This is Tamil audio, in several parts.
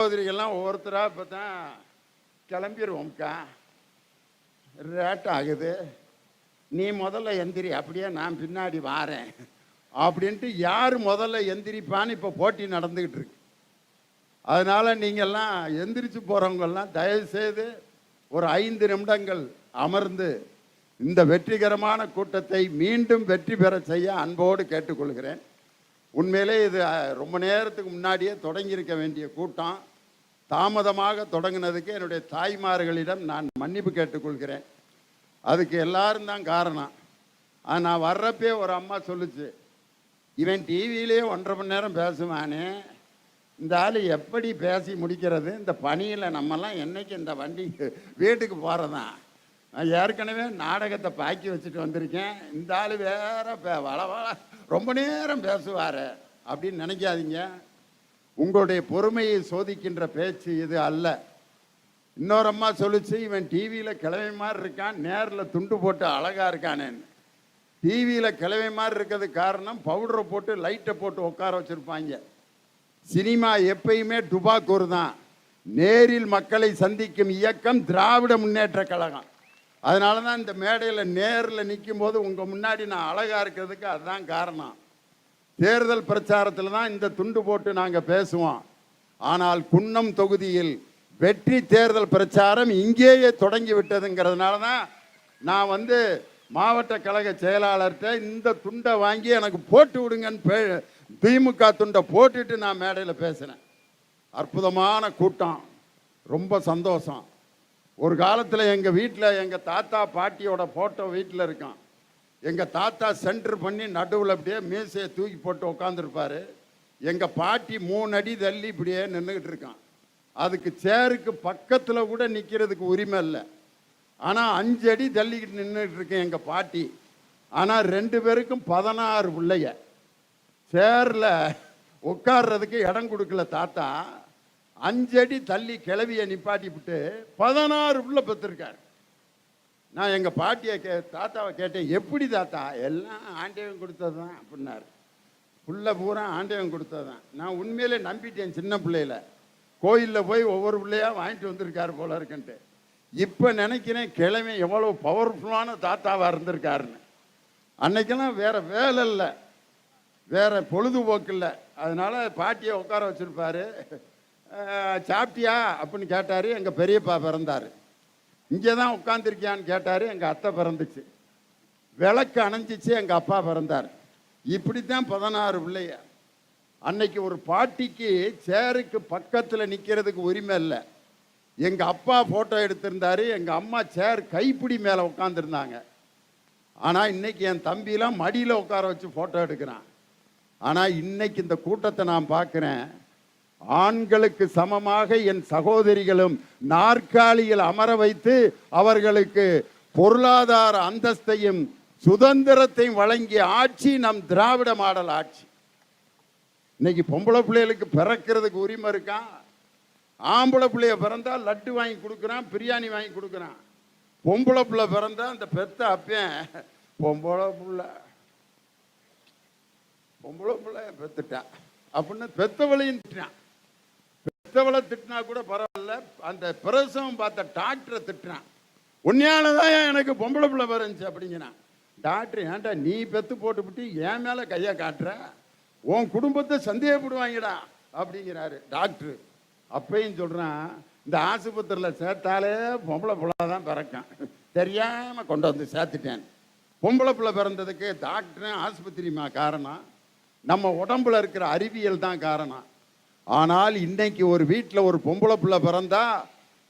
சகோதரிகள்லாம் ஒவ்வொருத்தராக இப்போ தான் கிளம்பிடுவோம்க்கா ரேட் ஆகுது நீ முதல்ல எந்திரி அப்படியே நான் பின்னாடி வாரேன். அப்படின்ட்டு யார் முதல்ல எந்திரிப்பான்னு இப்போ போட்டி நடந்துக்கிட்டு இருக்கு. அதனால் நீங்கள்லாம் எந்திரிச்சு போகிறவங்கெல்லாம் தயவுசெய்து ஒரு ஐந்து நிமிடங்கள் அமர்ந்து இந்த வெற்றிகரமான கூட்டத்தை மீண்டும் வெற்றி பெற செய்ய அன்போடு கேட்டுக்கொள்கிறேன். உண்மையிலே இது ரொம்ப நேரத்துக்கு முன்னாடியே தொடங்கியிருக்க வேண்டிய கூட்டம். தாமதமாக தொடங்கினதுக்கு என்னுடைய தாய்மார்களிடம் நான் மன்னிப்பு கேட்டுக்கொள்கிறேன். அதுக்கு எல்லாரும் தான் காரணம். நான் வர்றப்பே ஒரு அம்மா சொல்லுச்சு இவன் டிவியிலே ஒன்றரை மணி நேரம் பேசுவானே. இந்த ஆள் எப்படி பேசி முடிக்கிறது? இந்த பணியில் நம்மலாம் என்னைக்கு இந்த வண்டி வீட்டுக்கு போகிறதான் நான் ஏற்கனவே நாடகத்தை பாக்கி வச்சுட்டு வந்திருக்கேன். இந்த ஆள் வேற வள வள ரொம்ப நேரம் பேசுவார். அப்படின்னு நினைக்காதீங்க. உங்களுடைய பொறுமையை சோதிக்கின்ற பேச்சு இது அல்ல. இன்னொரு அம்மா சொல்லிச்சு இவன் டிவியில் கிழமை மாதிரி இருக்கான் நேரில் துண்டு போட்டு அழகாக இருக்கானேன்னு. டிவியில் கிழமை மாதிரி இருக்கிறதுக்கு காரணம் பவுடரை போட்டு லைட்டை போட்டு உட்கார வச்சுருப்பாங்க. சினிமா எப்பயுமே டுபாக்கூர் தான். நேரில் மக்களை சந்திக்கும் இயக்கம் திராவிட முன்னேற்ற கழகம். அதனால தான் இந்த மேடையில் நேரில் நிற்கும் போது உங்கள் முன்னாடி நான் அழகாக இருக்கிறதுக்கு அதுதான் காரணம். தேர்தல் பிரச்சாரத்தில் தான் இந்த துண்டு போட்டு நாங்கள் பேசுவோம். ஆனால் குன்னம் தொகுதியில் வெற்றி தேர்தல் பிரச்சாரம் இங்கேயே தொடங்கி விட்டதுங்கிறதுனால தான் நான் வந்து மாவட்ட கழக செயலாளர்கிட்ட இந்த துண்டை வாங்கி எனக்கு போட்டு விடுங்கன்னு பே திமுக துண்டை போட்டுட்டு நான் மேடையில் பேசினேன். அற்புதமான கூட்டம். ரொம்ப சந்தோஷம். ஒரு காலத்தில் எங்கள் வீட்டில் எங்கள் தாத்தா பாட்டியோட ஃபோட்டோ வீட்டில் இருக்கான். எங்கள் தாத்தா சென்டர் பண்ணி நடுவில் அப்படியே மீசையை தூக்கி போட்டு உட்காந்துருப்பார் எங்கள் பாட்டி மூணு அடி தள்ளி இப்படியே நின்றுக்கிட்டு இருக்கான். அதுக்கு சேருக்கு பக்கத்தில் கூட நிற்கிறதுக்கு உரிமை இல்லை. ஆனால் அஞ்சு அடி தள்ளிக்கிட்டு நின்றுக்கிட்டு இருக்கேன் எங்கள் பாட்டி. ஆனால் ரெண்டு பேருக்கும் பதினாறு பிள்ளைய. சேரில் உட்கார்றதுக்கு இடம் கொடுக்கல தாத்தா. அஞ்சடி தள்ளி கிளவியை நிப்பாட்டி விட்டு பதினாறு பிள்ளை பெற்றிருக்காரு நான் எங்கள் பாட்டியை கே தாத்தாவை கேட்டேன் எப்படி தாத்தா? எல்லாம் ஆண்டவன் கொடுத்தது தான் அப்படின்னாரு. புள்ள பூரா ஆண்டவன் கொடுத்தது தான் நான் உண்மையிலே நம்பிட்டேன் சின்ன பிள்ளையில. கோயிலில் போய் ஒவ்வொரு பிள்ளையாக வாங்கிட்டு வந்திருக்காரு போல இருக்குன்ட்டு. இப்போ நினைக்கிறேன் கிழமை எவ்வளோ பவர்ஃபுல்லான தாத்தாவாக இருந்திருக்காருன்னு. அன்னைக்கெல்லாம் வேறு வேலை இல்லை. வேற பொழுதுபோக்கு இல்லை. அதனால் பாட்டியை உட்கார வச்சுருப்பாரு. சாப்பிட்டியா? அப்படின்னு கேட்டார். எங்கள் பெரியப்பா பிறந்தார். இங்கே தான் உட்காந்துருக்கியான்னு கேட்டார் எங்கள் அத்தை பிறந்துச்சு. விளக்கு அணைஞ்சிச்சு எங்கள் அப்பா பிறந்தார். இப்படி தான் பதினாறு பிள்ளைய. அன்னைக்கு ஒரு பாட்டிக்கு சேருக்கு பக்கத்தில் நிற்கிறதுக்கு உரிமை இல்லை. எங்கள் அப்பா ஃபோட்டோ எடுத்திருந்தாரு எங்கள் அம்மா சேர் கைப்பிடி மேலே உட்காந்துருந்தாங்க ஆனால் இன்றைக்கி என் தம்பிலாம் மடியில் உட்கார வச்சு ஃபோட்டோ எடுக்கிறான். ஆனால் இன்றைக்கி இந்த கூட்டத்தை நான் பார்க்குறேன் ஆண்களுக்கு சமமாக என் சகோதரிகளும் நாற்காலியில் அமர வைத்து அவர்களுக்கு பொருளாதார அந்தஸ்தையும் சுதந்திரத்தையும் வழங்கிய ஆட்சி நம் திராவிட மாடல் ஆட்சி. இன்னைக்கு பொம்பளை பிள்ளைகளுக்கு பிறக்கிறதுக்கு உரிமை இருக்கான் ஆம்பளை பிள்ளைய பிறந்தா லட்டு வாங்கி கொடுக்குறான் பிரியாணி வாங்கி கொடுக்குறான். பொம்பளை பிள்ளை பிறந்தா அந்த பெத்த அப்பேன் பொம்பளை பிள்ளை. பொம்பளை பிள்ளை பெத்துட்டான் அப்படின்னு பெத்த திட்டான் பெத்தவளை திட்டினா கூட பரவாயில்ல. அந்த பிரசவம் பார்த்த டாக்டரை திட்டுறான். உன்னையால தான் எனக்கு பொம்பளை பிள்ளை பிறந்துச்சு அப்படிங்கிறான். டாக்டர் ஏன்டா நீ பெத்து போட்டுவிட்டு என் மேலே கையை காட்டுற? உன் குடும்பத்தை சந்தேகப்படுவாங்கடா. அப்படிங்கிறாரு டாக்டர். அப்பையும் சொல்கிறான் இந்த ஆஸ்பத்திரியில் சேர்த்தாலே பொம்பளை பிள்ளை தான் பிறக்கான். தெரியாமல் கொண்டு வந்து சேர்த்துட்டேன். பொம்பளை பிள்ளை பிறந்ததுக்கு டாக்டரும் ஆஸ்பத்திரிமா காரணம்? நம்ம உடம்புல இருக்கிற அறிவியல் தான் காரணம். ஆனால் இன்னைக்கு ஒரு வீட்டில் ஒரு பொம்பளை பிள்ளை பிறந்தா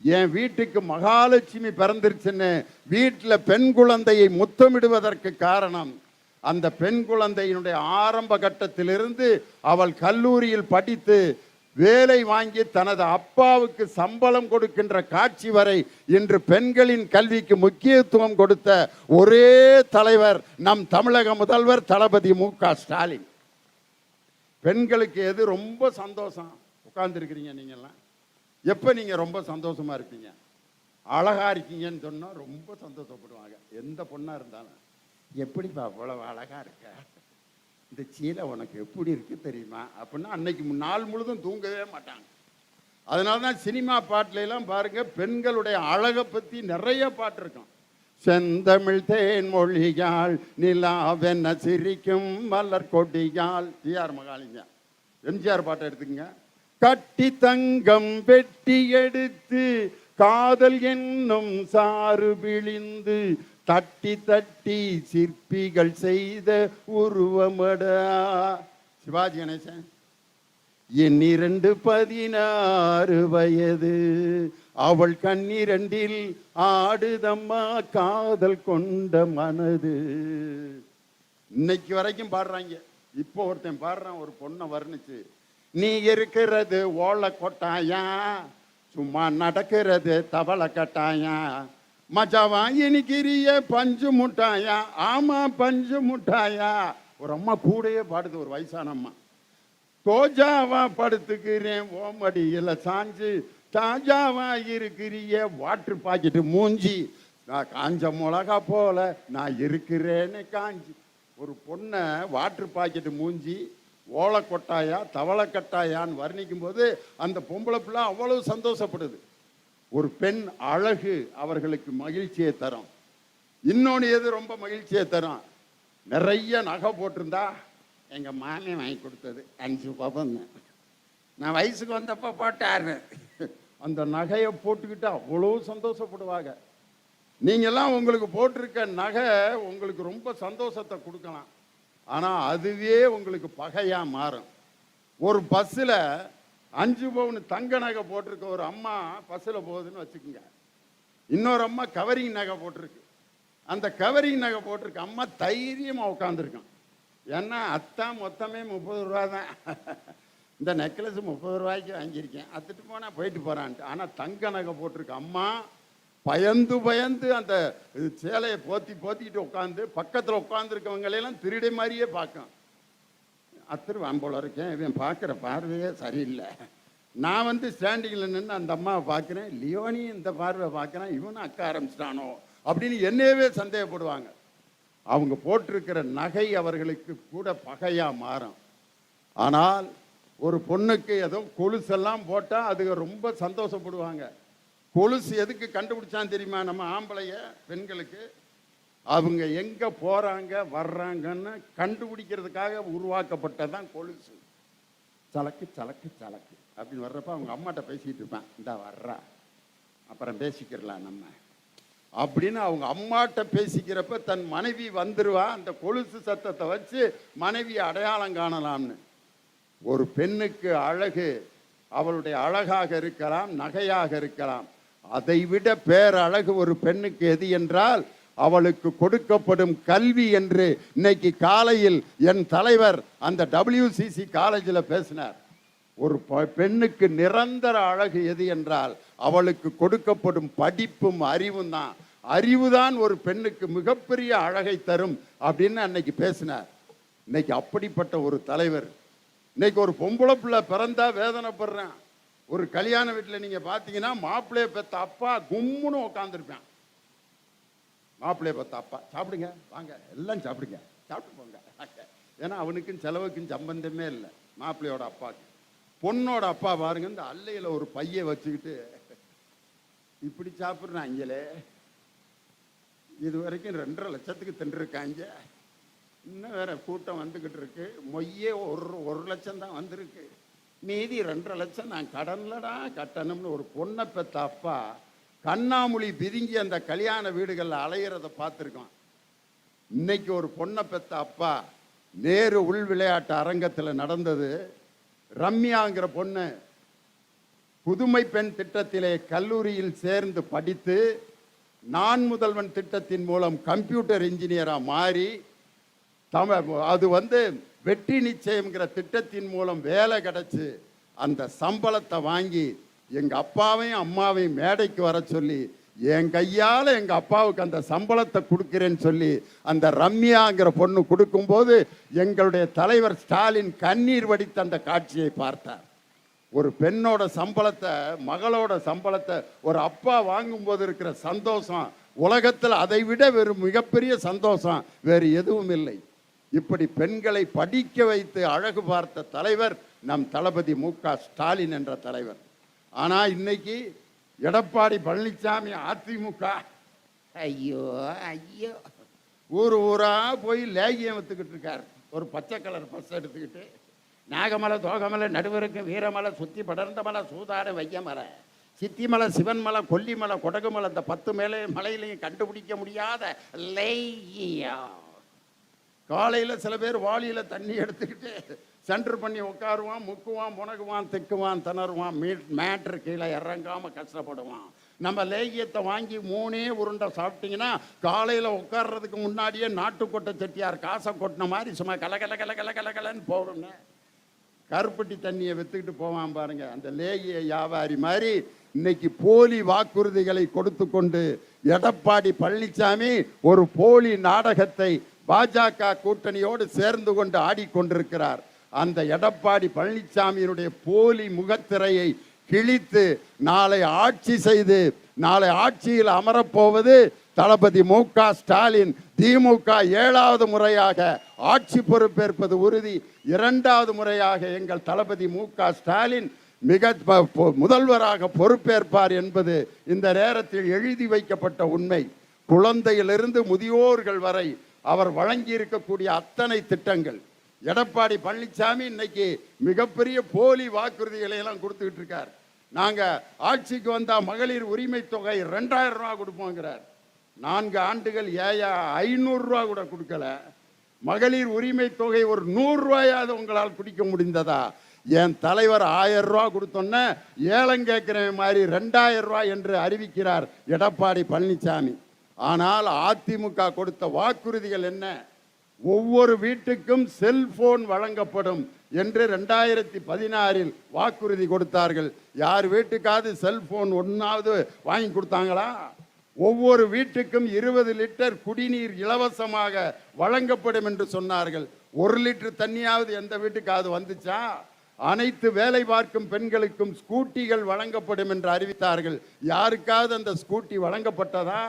என் வீட்டுக்கு மகாலட்சுமி பிறந்துருச்சுன்னு வீட்டில் பெண் குழந்தையை முத்தமிடுவதற்கு காரணம் அந்த பெண் குழந்தையினுடைய ஆரம்ப கட்டத்திலிருந்து அவள் கல்லூரியில் படித்து வேலை வாங்கி தனது அப்பாவுக்கு சம்பளம் கொடுக்கின்ற காட்சி வரை இன்று பெண்களின் கல்விக்கு முக்கியத்துவம் கொடுத்த ஒரே தலைவர் நம் தமிழக முதல்வர் தளபதி மு க ஸ்டாலின். பெண்களுக்கு எது ரொம்ப சந்தோஷம்? உட்கார்ந்துருக்கிறீங்க நீங்கள்லாம் எப்போ நீங்கள் ரொம்ப சந்தோஷமாக இருப்பீங்க? அழகா இருக்கீங்கன்னு சொன்னால் ரொம்ப சந்தோஷப்படுவாங்க. எந்த பொண்ணாக இருந்தாலும். எப்படிப்பா அவ்வளவு அழகாக இருக்க? இந்த சீலை உனக்கு எப்படி இருக்குது தெரியுமா? அப்படின்னா அன்னைக்கு மு- நாள் முழுதும் தூங்கவே மாட்டாங்க. அதனால தான் சினிமா பாட்டுல பாருங்கள் பெண்களுடைய அழகை பற்றி நிறைய பாட்டு இருக்கும். செந்தமிழ் தேன் மொழியாள் நிலாவென்ன சிரிக்கும் மலர் கொடியால். டிஆர் மகாலிங்க எம்ஜிஆர் பாட்டை எடுத்துக்கங்க. கட்டி தங்கம் வெட்டி எடுத்து காதல் என்னும் சாறு விழிந்து தட்டி தட்டி சிற்பிகள் செய்த உருவமடா. சிவாஜி கணேசன் என் இரண்டு பதினாறு வயது. அவள் கண்ணிரண்டில் ஆடுதம்மா காதல் கொண்ட மனது. இன்னைக்கு வரைக்கும் பாடுறாங்க. இப்போ ஒருத்தன் பாடுறான் ஒரு பொண்ணை வர்ணிச்சு. நீ இருக்கிறது ஓலை கொட்டாயா? சும்மா நடக்கிறது தவளை கட்டாயா? மஜாவா வாங்கினிக்கிறிய பஞ்சு முட்டாயா? ஆமா பஞ்சு முட்டாயா? ஒரு அம்மா கூடயே பாடுது ஒரு வயசான அம்மா. தோஜாவா படுத்துக்கிறேன் ஓமடியில் சாஞ்சு தாஜாவா இருக்கிறிய வாட்டர் பாக்கெட்டு மூஞ்சி. நான் காஞ்ச மிளகா போல நான் இருக்கிறேன்னு காஞ்சி. ஒரு பொண்ணை வாட்டர் பாக்கெட்டு மூஞ்சி ஓலை கொட்டாயா தவளை கட்டாயான்னு வர்ணிக்கும் போது அந்த பொம்பளை பிள்ளை அவ்வளவு சந்தோஷப்படுது. ஒரு பெண் அழகு அவர்களுக்கு மகிழ்ச்சியை தரும். இன்னொன்று எது ரொம்ப மகிழ்ச்சியை தரும்? நிறைய நகை போட்டிருந்தா எங்கள் மாமே வாங்கி கொடுத்தது. அஞ்சு பவன் நான் வயசுக்கு வந்தப்போ போட்டாரு அந்த நகையை போட்டுக்கிட்டு அவ்வளோ சந்தோஷப்படுவாங்க. நீங்கள்லாம் உங்களுக்கு போட்டிருக்க நகை உங்களுக்கு ரொம்ப சந்தோஷத்தை கொடுக்கலாம். ஆனால் அதுவே உங்களுக்கு பகையாக மாறும். ஒரு பஸ்ஸில் அஞ்சு பவுன் தங்க நகை போட்டிருக்க ஒரு அம்மா பஸ்ஸில் போகுதுன்னு வச்சுக்கோங்க. இன்னொரு அம்மா கவரிங் நகை போட்டிருக்கு. அந்த கவரிங் நகை போட்டிருக்க அம்மா தைரியமாக உட்காந்துருக்கான் ஏன்னா அத்தான் மொத்தமே முப்பது ரூபா தான். இந்த நெக்லஸ் முப்பது ரூபாய்க்கு வாங்கியிருக்கேன். அத்துட்டு போனால் போயிட்டு போகிறான்ட்டு ஆனால் தங்க நகை போட்டிருக்க. அம்மா பயந்து பயந்து அந்த சேலையை போத்தி போத்திக்கிட்டு உட்காந்து பக்கத்தில் உட்காந்துருக்கவங்களையெல்லாம் திருடை மாதிரியே பார்க்கும். அத்திரு போல இருக்கேன் இவன் பார்க்குற பார்வையே சரியில்லை. நான் வந்து ஸ்டாண்டிங்கில் நின்று அந்த அம்மாவை பார்க்குறேன். லியோனி இந்த பார்வை பார்க்குறேன். இவனும் அக்க ஆரம்பிச்சிட்டானோ அப்படின்னு என்னையவே சந்தேகப்படுவாங்க. அவங்க போட்டிருக்கிற நகை அவர்களுக்கு கூட பகையாக மாறும். ஆனால் ஒரு பொண்ணுக்கு ஏதோ கொலுசெல்லாம் போட்டால் அது ரொம்ப சந்தோஷப்படுவாங்க. கொலுசு எதுக்கு கண்டுபிடிச்சான் தெரியுமா? நம்ம ஆம்பளைய பெண்களுக்கு. அவங்க எங்கே போகிறாங்க வர்றாங்கன்னு கண்டுபிடிக்கிறதுக்காக உருவாக்கப்பட்டதான் கொலுசு. சலக்கு சலக்கு சலக்கு. அப்படின்னு வர்றப்ப அவங்க அம்மாட்ட பேசிகிட்டு இருப்பேன். இந்தா வர்றா. அப்புறம் பேசிக்கிறலாம் நம்ம. அப்படின்னு அவங்க அம்மாட்ட பேசிக்கிறப்ப தன் மனைவி வந்துருவா அந்த கொலுசு சத்தத்தை வச்சு மனைவியை அடையாளம் காணலாம்னு. ஒரு பெண்ணுக்கு அழகு அவளுடைய அழகாக இருக்கலாம் நகையாக இருக்கலாம். அதை விட பேரழகு ஒரு பெண்ணுக்கு எது என்றால் அவளுக்கு கொடுக்கப்படும் கல்வி என்று இன்னைக்கு காலையில் என் தலைவர் அந்த டபிள்யூசிசி காலேஜில் பேசினார். ஒரு ப- பெண்ணுக்கு நிரந்தர அழகு எது என்றால் அவளுக்கு கொடுக்கப்படும் படிப்பும் அறிவும் தான். அறிவு தான் ஒரு பெண்ணுக்கு மிகப்பெரிய அழகை தரும் அப்படின்னு அன்னைக்கு பேசினார். இன்னைக்கு அப்படிப்பட்ட ஒரு தலைவர். இன்னைக்கு ஒரு பொம்பளை பிள்ளை பிறந்தா வேதனைப்படுறேன். ஒரு கல்யாண வீட்டில் நீங்கள் பார்த்தீங்கன்னா மாப்பிள்ளைய பெத்த அப்பா கும்முன்னு உட்காந்துருப்பேன் மாப்பிள்ளைய பெத்த அப்பா சாப்பிடுங்க வாங்க எல்லாம் சாப்பிடுங்க சாப்பிட்டு போங்க. ஏன்னா அவனுக்கும் செலவுக்கும் சம்பந்தமே இல்லை மாப்பிள்ளையோட அப்பாவுக்கு பொண்ணோட அப்பா பாருங்க இந்த அல்லையில் ஒரு பையை வச்சுக்கிட்டு இப்படி சாப்பிட்றாங்களே. இது வரைக்கும் ரெண்டரை லட்சத்துக்கு தின்றுருக்காங்க. இன்னும் வேற கூட்டம் வந்துக்கிட்டு இருக்கு. மொய்யே ஒரு ஒரு லட்சம் தான் வந்திருக்கு. மீதி ரெண்டரை லட்சம் நான் கடன்லடா கட்டணும்னு ஒரு பொண்ணை பெத்த அப்பா கண்ணாமொழி பிதுங்கி அந்த கல்யாண வீடுகளில் அலையிறத பார்த்துருக்கோம் இன்னைக்கு ஒரு பொண்ணை பெத்த அப்பா நேரு உள் விளையாட்டு அரங்கத்தில் நடந்தது. ரம்யாங்கிற பொண்ணு புதுமை பெண் திட்டத்திலே கல்லூரியில் சேர்ந்து படித்து நான் முதல்வன் திட்டத்தின் மூலம் கம்ப்யூட்டர் இன்ஜினியராக மாறி தம அது வந்து வெற்றி நிச்சயம்ங்கிற திட்டத்தின் மூலம் வேலை கிடச்சி அந்த சம்பளத்தை வாங்கி எங்கள் அப்பாவையும் அம்மாவையும் மேடைக்கு வர சொல்லி என் கையால் எங்கள் அப்பாவுக்கு அந்த சம்பளத்தை கொடுக்குறேன்னு சொல்லி அந்த ரம்யாங்கிற பொண்ணு கொடுக்கும்போது எங்களுடைய தலைவர் ஸ்டாலின் கண்ணீர் வடித்த அந்த காட்சியை பார்த்தார். ஒரு பெண்ணோட சம்பளத்தை மகளோட சம்பளத்தை ஒரு அப்பா வாங்கும்போது இருக்கிற சந்தோஷம் உலகத்தில் அதை விட வேறு மிகப்பெரிய சந்தோஷம் வேறு எதுவும் இல்லை. இப்படி பெண்களை படிக்க வைத்து அழகு பார்த்த தலைவர் நம் தளபதி மு க ஸ்டாலின் என்ற தலைவர். ஆனா இன்னைக்கு எடப்பாடி பழனிசாமி அதிமுக. ஐயோ ஐயோ. ஊர் ஊரா போய் லேகியம் வித்துக்கிட்டு இருக்கார். ஒரு பச்சை கலர் பஸ் எடுத்துக்கிட்டு. நாகமலை தோகமலை நடுவருக்கு வீரமலை சுத்தி படர்ந்த மலை சூதாடு வையமலை சித்திமலை சிவன்மலை கொல்லிமலை கொடகுமலை இந்த பத்து மேலே மலையிலையும் கண்டுபிடிக்க முடியாத லேகியம் காலையில் சில பேர் வாளியில் தண்ணி எடுத்துக்கிட்டு சென்டர் பண்ணி உட்காருவான் முக்குவான் முனகுவான் திக்குவான் திணறுவான் மீட் மேட்ரு கீழே இறங்காமல் கஷ்டப்படுவான். நம்ம லேகியத்தை வாங்கி மூணே உருண்டை சாப்பிட்டீங்கன்னா காலையில் உட்கார்றதுக்கு முன்னாடியே நாட்டுக்கொட்டை செட்டியார் காசை கொட்டின மாதிரி சும்மா கலகல கல கல கல கல கலன்னு போடுங்க கருப்பட்டி தண்ணியை வித்துக்கிட்டு போவான் பாருங்க. அந்த லேகிய வியாபாரி மாதிரி இன்னைக்கு போலி வாக்குறுதிகளை கொடுத்து கொண்டு எடப்பாடி பழனிசாமி ஒரு போலி நாடகத்தை பாஜக கூட்டணியோடு சேர்ந்து கொண்டு ஆடிக்கொண்டிருக்கிறார் அந்த எடப்பாடி பழனிசாமியினுடைய போலி முகத்திரையை கிழித்து நாளை ஆட்சி செய்து நாளை ஆட்சியில் அமரப்போவது தளபதி மு க ஸ்டாலின் திமுக ஏழாவது முறையாக ஆட்சி பொறுப்பேற்பது உறுதி. இரண்டாவது முறையாக எங்கள் தளபதி மு க ஸ்டாலின் மிக ப- பொ- முதல்வராக பொறுப்பேற்பார் என்பது இந்த நேரத்தில் எழுதி வைக்கப்பட்ட உண்மை. குழந்தையிலிருந்து முதியோர்கள் வரை அவர் வழங்கி இருக்கக்கூடிய அத்தனை திட்டங்கள். எடப்பாடி பழனிசாமி இன்னைக்கு மிகப்பெரிய போலி வாக்குறுதிகளை எல்லாம் கொடுத்துக்கிட்டு இருக்கார். நாங்கள் ஆட்சிக்கு வந்தால் மகளிர் உரிமை தொகை ரெண்டாயிரம் ரூபா கொடுப்போங்கிறார். நான்கு ஆண்டுகள் ஏயா ஐநூறுரூவா கூட கொடுக்கல. மகளிர் உரிமை தொகை ஒரு நூறுரூவாயாவது உங்களால் குடிக்க முடிந்ததா? என் தலைவர் ஆயிரம் ரூபா கொடுத்தோன்னே ஏலம் கேட்குற மாதிரி ரெண்டாயிரம் ரூபா என்று அறிவிக்கிறார் எடப்பாடி பழனிசாமி. ஆனால் அதிமுக கொடுத்த வாக்குறுதிகள் என்ன? ஒவ்வொரு வீட்டுக்கும் செல்போன் வழங்கப்படும் என்று ரெண்டாயிரத்தி பதினாறில் வாக்குறுதி கொடுத்தார்கள். யார் வீட்டுக்காவது செல்போன் ஒன்றாவது வாங்கி கொடுத்தாங்களா? ஒவ்வொரு வீட்டுக்கும் இருபது லிட்டர் குடிநீர் இலவசமாக வழங்கப்படும் என்று சொன்னார்கள். ஒரு லிட்டர் தண்ணியாவது எந்த வீட்டுக்காவது வந்துச்சா? அனைத்து வேலை பார்க்கும் பெண்களுக்கும் ஸ்கூட்டிகள் வழங்கப்படும் என்று அறிவித்தார்கள். யாருக்காவது அந்த ஸ்கூட்டி வழங்கப்பட்டதா?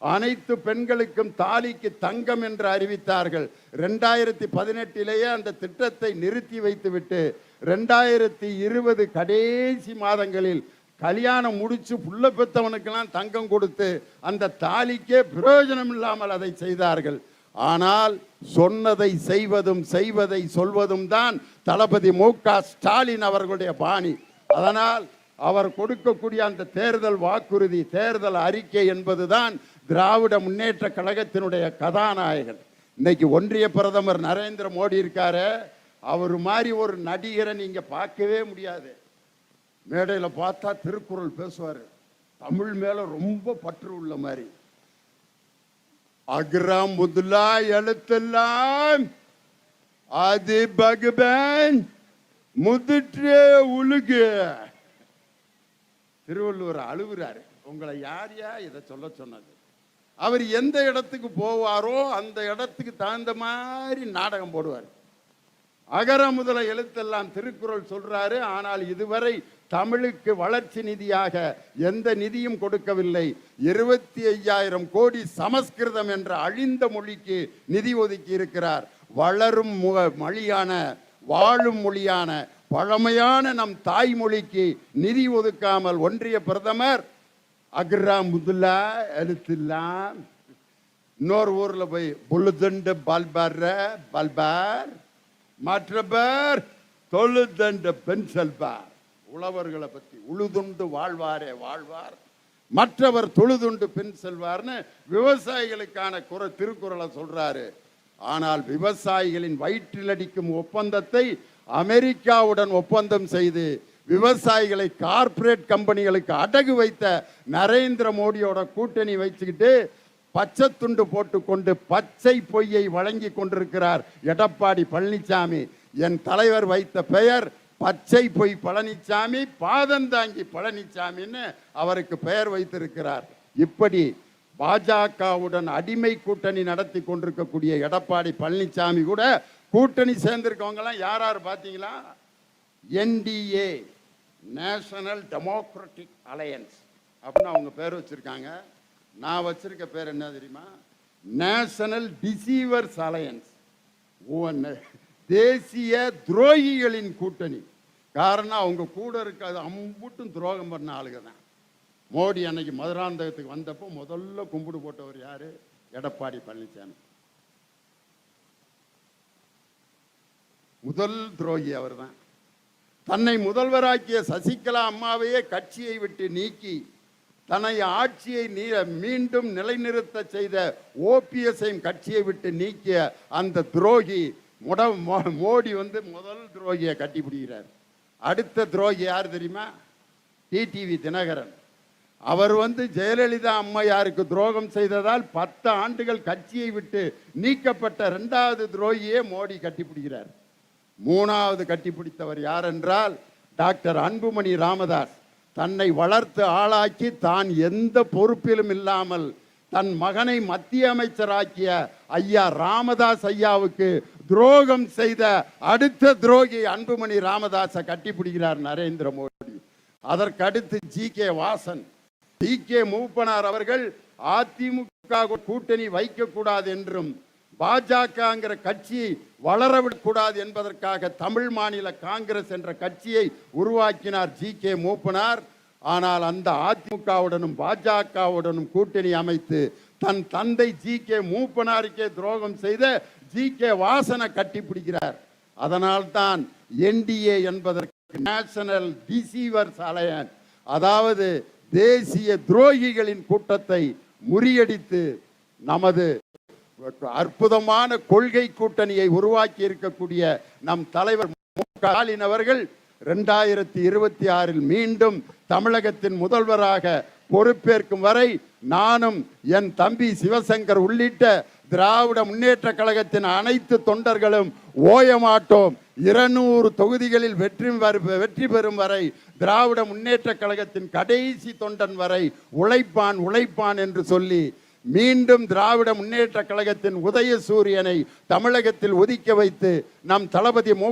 அனைத்து பெண்களுக்கும் தாலிக்கு தங்கம் என்று அறிவித்தார்கள். ரெண்டாயிரத்தி பதினெட்டிலேயே அந்த திட்டத்தை நிறுத்தி வைத்துவிட்டு ரெண்டாயிரத்தி இருபது கடைசி மாதங்களில் கல்யாணம் முடித்து புள்ள பெற்றவனுக்கெல்லாம் தங்கம் கொடுத்து அந்த தாலிக்கே பிரயோஜனம் இல்லாமல் அதை செய்தார்கள். ஆனால் சொன்னதை செய்வதும் செய்வதை சொல்வதும் தான் தளபதி மு ஸ்டாலின் அவர்களுடைய பாணி. அதனால் அவர் கொடுக்கக்கூடிய அந்த தேர்தல் வாக்குறுதி தேர்தல் அறிக்கை என்பதுதான் திராவிட முன்னேற்ற கழகத்தினுடைய கதாநாயகன். இன்னைக்கு ஒன்றிய பிரதமர் நரேந்திர மோடி இருக்காரு அவர் மாதிரி ஒரு நடிகரை நீங்கள் பார்க்கவே முடியாது. மேடையில் பார்த்தா திருக்குறள் பேசுவார். தமிழ் மேலே ரொம்ப பற்று உள்ள மாதிரி. அக்ரம் முதலா எழுத்தெல்லாம் அது பகவான் முதிற்றே உழுகு. திருவள்ளுவர் அழுகுறாரு. உங்களை யார் யார் இதை சொல்ல சொன்னது? அவர் எந்த இடத்துக்கு போவாரோ அந்த இடத்துக்கு தகுந்த மாதிரி நாடகம் போடுவார். அகர முதல எழுத்தெல்லாம் திருக்குறள் சொல்றாரு. ஆனால் இதுவரை தமிழுக்கு வளர்ச்சி நிதியாக எந்த நிதியும் கொடுக்கவில்லை. இருபத்தி ஐயாயிரம் கோடி சமஸ்கிருதம் என்ற அழிந்த மொழிக்கு நிதி ஒதுக்கி இருக்கிறார். வளரும் முக மொழியான வாழும் மொழியான பழமையான நம் தாய்மொழிக்கு நிதி ஒதுக்காமல் ஒன்றிய பிரதமர் அக்ரா முதலா எழுத்தில்லாம் இன்னொரு ஊரில் போய் புழுதுண்டு பல்பார் பால்பார். மற்ற பேர் தொழுதண்டு பெண் செல்வார். உழவர்களை பற்றி உழுதுண்டு வாழ்வாரே வாழ்வார். மற்றவர் தொழுதுண்டு பெண் செல்வார்னு விவசாயிகளுக்கான குற திருக்குறளை சொல்றாரு. ஆனால் விவசாயிகளின் வயிற்றில் அடிக்கும் ஒப்பந்தத்தை அமெரிக்காவுடன் ஒப்பந்தம் செய்து விவசாயிகளை கார்ப்பரேட் கம்பெனிகளுக்கு அடகு வைத்த நரேந்திர மோடியோட கூட்டணி வச்சுக்கிட்டு பச்சை துண்டு போட்டுக்கொண்டு பச்சை பொய்யை வழங்கி கொண்டிருக்கிறார் எடப்பாடி பழனிசாமி. என் தலைவர் வைத்த பெயர் பச்சை பொய் பழனிசாமி பாதந்தாங்கி பழனிசாமின்னு அவருக்கு பெயர் வைத்திருக்கிறார். இப்படி பாஜகவுடன் அடிமை கூட்டணி நடத்தி கொண்டிருக்கக்கூடிய எடப்பாடி பழனிசாமி கூட கூட்டணி சேர்ந்திருக்கவங்கலாம் யார் யார் பார்த்தீங்களா? NDA national democratic alliance. அப்படின்னு அவங்க பேர் வச்சுருக்காங்க. நான் வச்சிருக்க பேர் என்ன தெரியுமா? நேஷனல் டிசீவர்ஸ் அலையன்ஸ் தேசிய துரோகிகளின் கூட்டணி. காரணம் அவங்க கூட இருக்காது அம்புட்டும் துரோகம் பண்ண ஆளுங்க தான். மோடி அன்னைக்கு மதுராந்தகத்துக்கு வந்தப்போ முதல்ல கும்பிடு போட்டவர் யார்? எடப்பாடி பழனிசாமி முதல் துரோகி அவர்தான். தன்னை முதல்வராக்கிய சசிகலா அம்மாவையே கட்சியை விட்டு நீக்கி தன்னை ஆட்சியை நீ- மீண்டும் நிலைநிறுத்த செய்த ஓபிஎஸ்ஐயும் கட்சியை விட்டு நீக்கிய அந்த துரோகி முட மோ- மோடி வந்து முதல் துரோகியை கட்டி பிடிக்கிறார். அடுத்த துரோகி யார் தெரியுமா? டிடிவி தினகரன். அவர் வந்து ஜெயலலிதா அம்மையாருக்கு துரோகம் செய்ததால் பத்து ஆண்டுகள் கட்சியை விட்டு நீக்கப்பட்ட ரெண்டாவது துரோகியே மோடி கட்டிப்பிடிக்கிறார் மூணாவது கட்டிப்பிடித்தவர் யார் என்றால் டாக்டர் அன்புமணி ராமதாஸ். தன்னை வளர்த்து ஆளாக்கி தான் எந்த பொறுப்பிலும் இல்லாமல் தன் மகனை மத்திய அமைச்சராக்கிய ஐயா ராமதாஸ் ஐயாவுக்கு துரோகம் செய்த அடுத்த துரோகி அன்புமணி ராமதாஸை கட்டிப்பிடிக்கிறார் நரேந்திர மோடி. அதற்கடுத்து G K Vasan. D K Moopanar அவர்கள் அதிமுக கூட்டணி வைக்கக்கூடாது என்றும் பாஜகங்கிற கட்சி வளரவிடக்கூடாது என்பதற்காக தமிழ் மாநில காங்கிரஸ் என்ற கட்சியை உருவாக்கினார் ஜி கே மூப்பனார். ஆனால் அந்த அதிமுகவுடனும் பாஜகவுடனும் கூட்டணி அமைத்து தன் தந்தை ஜி கே மூப்பனாருக்கே துரோகம் செய்த ஜி கே வாசனை கட்டிப்பிடிக்கிறார் அதனால்தான் என்டிஏ என்பதற்கு நேஷனல் டிசீவர்ஸ் அலையன்ஸ் அதாவது தேசிய துரோகிகளின் கூட்டத்தை முறியடித்து நமது அற்புதமான கொள்கை கூட்டணியை உருவாக்கி இருக்கக்கூடிய நம் தலைவர் மு ஸ்டாலின் அவர்கள் ரெண்டாயிரத்தி இருபத்தி ஆறில் மீண்டும் தமிழகத்தின் முதல்வராக பொறுப்பேற்கும் வரை நானும் என் தம்பி சிவசங்கர் உள்ளிட்ட திராவிட முன்னேற்ற கழகத்தின் அனைத்து தொண்டர்களும் ஓயமாட்டோம் இருநூறு தொகுதிகளில் வெற்றி வரு- வெற்றி பெறும் வரை திராவிட முன்னேற்ற கழகத்தின் கடைசி தொண்டன் வரை உழைப்பான் உழைப்பான் என்று சொல்லி மீண்டும் திராவிட முன்னேற்ற கழகத்தின் உதய சூரியனை தமிழகத்தில் ஒதுக்க வைத்து நம் தளபதி மு